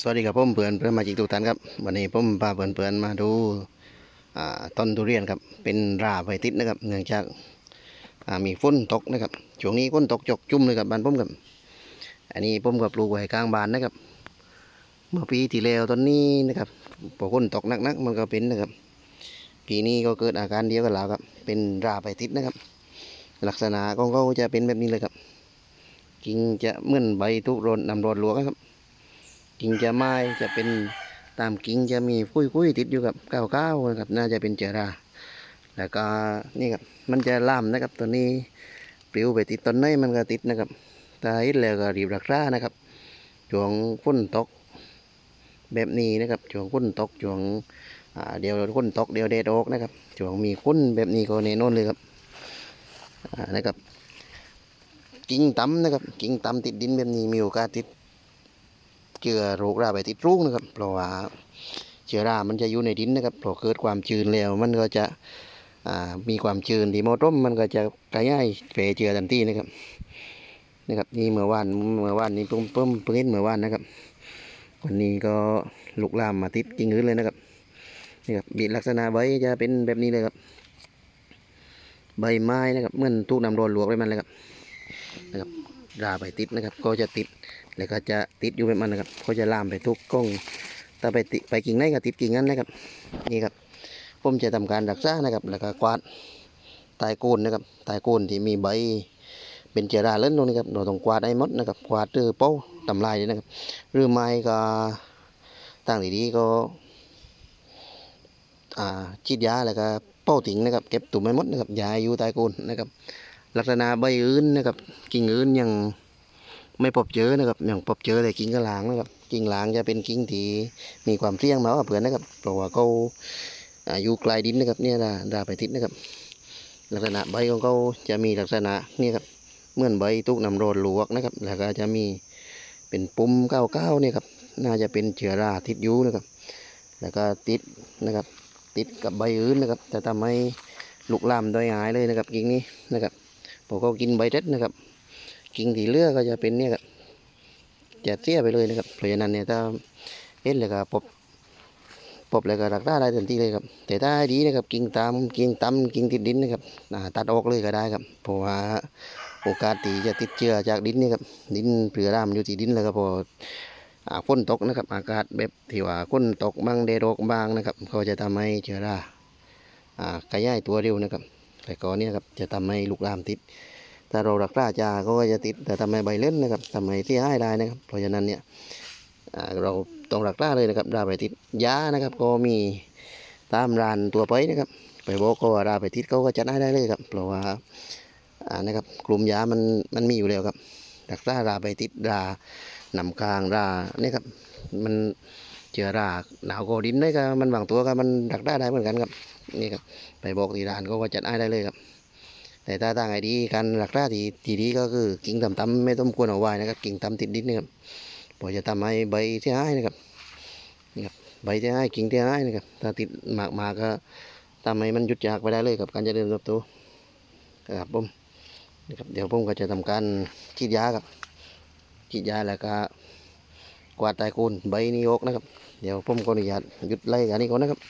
สวัสดีครับผมเพื่อนเพื่อนมาจิกทุกท่านครับวันนี้ผมพาเพื่อนเพื่อนมาดูต้นทุเรียนครับเป็นราไฟติดนะครับเนื่องจากมีฝนตกนะครับช่วงนี้ฝนตกจกจุ่มเลยครับบ้านผมครับอันนี้ผมกับปลูกไว้กลางบ้านนะครับ เมื่อปีที่แล้วต้นนี้นะครับพอฝนตกนักๆมันก็เป็นนะครับปีนี้ก็เกิดอาการเดียวกันแล้วครับ เป็นราไฟติดนะครับ ลักษณะของเขาจะเป็นแบบนี้เลยครับกิ่งจะเหมือนใบทุรนนำรดหลวงครับ กิ่งจะไม้จะเป็นตามกิ่งจะมีคุยคุยติดอยู่กับเก้าวก้านะครับ น่าจะเป็นเจอราแล้วก็นี่ครับมันจะล่ามนะครับตัวนี้ปลิวไปติดต้นไม้มันก็ติดนะครับตาเห็นแล้วก็รีบรักษานะครับช่วงฝนตก แบบนี้นะครับช่วงฝนตกช่วงเดี๋ยวฝนตกเดี๋ยวแดดออกนะครับช่วงมีคุณแบบนี้ก็แน่นอนเลยครับนะครับ กิ่งต่ำนะครับ กิ่งต่ำติดดินแบบนี้มีโอกาสติด เชื้อโรคราไปติดรุ้งนะครับ เพราะว่าเชื้อรามันจะอยู่ในดินนะครับพอเกิดความชื้นแล้วมันก็จะมีความชื้นที่มอต้มมันก็จะกระย่ายแผลเชื้อทันทีนะครับนะครับนี่เมื่อวานเมื่อวานนี้เพิ่มเพิ่มเพิ่งเมื่อวานนะครับวันนี้ก็ลุกลามมาติดกิ่งอื่นเลยนะครับนี่ครับมีลักษณะใบจะเป็นแบบนี้เลยครับ ใบไม้นะครับเหมือนถูกน้ำร้อนลวกไปมันเลยครับนะครับราไปติดนะครับ ก็จะติด แล้วก็จะติดอยู่แบบมันนะครับก็จะลามไปทุกกล้องถ้าไปติไปกิ่งไหนก็ติดกิ่งนั้นนะครับ นี่ครับ ผมจะทำการรักษานะครับ แล้วก็กวาดตายโคนนะครับตายโคนที่มีใบเป็นเจราเล่นตรงนี้ครับเราต้องกวาดให้หมดนะครับ กวาดหรือเป้าทำลายเลยนะครับหรือไม่ก็ตั้งดีๆก็อ่าฉีดยาแล้วก็เป้าถิงนะครับ เก็บตุ่มให้หมดนะครับยาอยู่ตายโคนนะครับ ลักษณะใบอื่นนะครับกิ่งอื่นยัง ไม่พบเจอนะครับอย่างพบเจอแต่กิ่งกระลางนะครับกิ่งหลางจะเป็นกิ่งที่มีความเสี่ยงมากกว่าเพื่อนนะครับเพราะว่าเขาอายู่ไกลดินนะครับเนี่ยดาดาไปทิศนะครับ ลักษณะใบของเขาจะมีลักษณะนี่ครับเหมือนใบตุกน้ำร้อนลวกนะครับ แล้วก็จะมีเป็นปุ่มเก้าเก้าเนี่ยครับน่าจะเป็นเชื้อราติดยูนะครับ แล้วก็ติดนะครับ ติดกับใบอื่นนะครับจะทำให้ลุกลามโดยหายเลยนะครับกิ่งนี้นะครับพอเขากินใบเด็ดนะครับ กิ่งที่เลือกก็จะเป็นเนี่ยครับจะเสียไปเลยนะครับเพราะฉะนั้นเนี่ยถ้าเห็นเลยก็ปบปบเลยก็รักษาได้ทันทีเลยครับ แต่ถ้าดีนะครับกิ่งตามกิ่งต่ำกิ่งติดดินนะครับตัดออกเลยก็ได้ครับเพราะว่าโอกาสที่จะติดเชื้อจากดินนี่ครับดินเปลือรามอยู่ที่ดินเลยครับพออ่าฝนตกนะครับ อากาศแบบที่ว่าฝนตกบางเดโรกบางนะครับ ก็จะทำให้เชื้อราอากระจายตัวเร็วนะครับแต่ก็เนี่ยครับจะทำให้ลูกลามติด ถ้าเรารักษาจาก็จะติดแต่ทำไมใบเล่นนะครับทำไมที่ให้ได้นะครับ เพราะฉะนั้นเนี่ยเราต้องรักษาเลยนะครับราไปติดยานะครับ ก็มีตามร้านตัวไปนะครับ ไปบอกก็ว่าราไปติดเขาก็จัดให้ได้เลยครับ เพราะว่าอ่านะครับกลุ่มยามันมันมีอยู่แล้วครับรักษาราไปติดรานำกลางราเนี่ยครับมันเชื้อราหนาวก็ดินได้ก็มันบางตัวก็มันรักษาได้เหมือนกันครับนี่ครับไปบอกที่ร้านเขาก็จัดให้ได้เลยครับ แต่ถ้าต่างไอดีการรักษาที่ที่ดีก็คือกิ่งต่ำๆไม่ต้องควรเอาไว้นะครับ กิ่งต่ำติดดินนะครับพอจะทำให้ใบเสียหายนะครับนี่ครับใบเสียหายกิ่งเสียหายนะครับถ้าติดหมากๆก็ทำให้มันหยุดจากไปได้เลยกับการจะเริญเติบโตครับผมนะครับเดี๋ยวผมก็จะทำการฉีดยาครับฉีดยาแล้วก็กวาดไตโคนใบนี้ออกนะครับ เดี๋ยวผมก็อนุญาตหยุดไล่กันนี้ก่อนนะครับ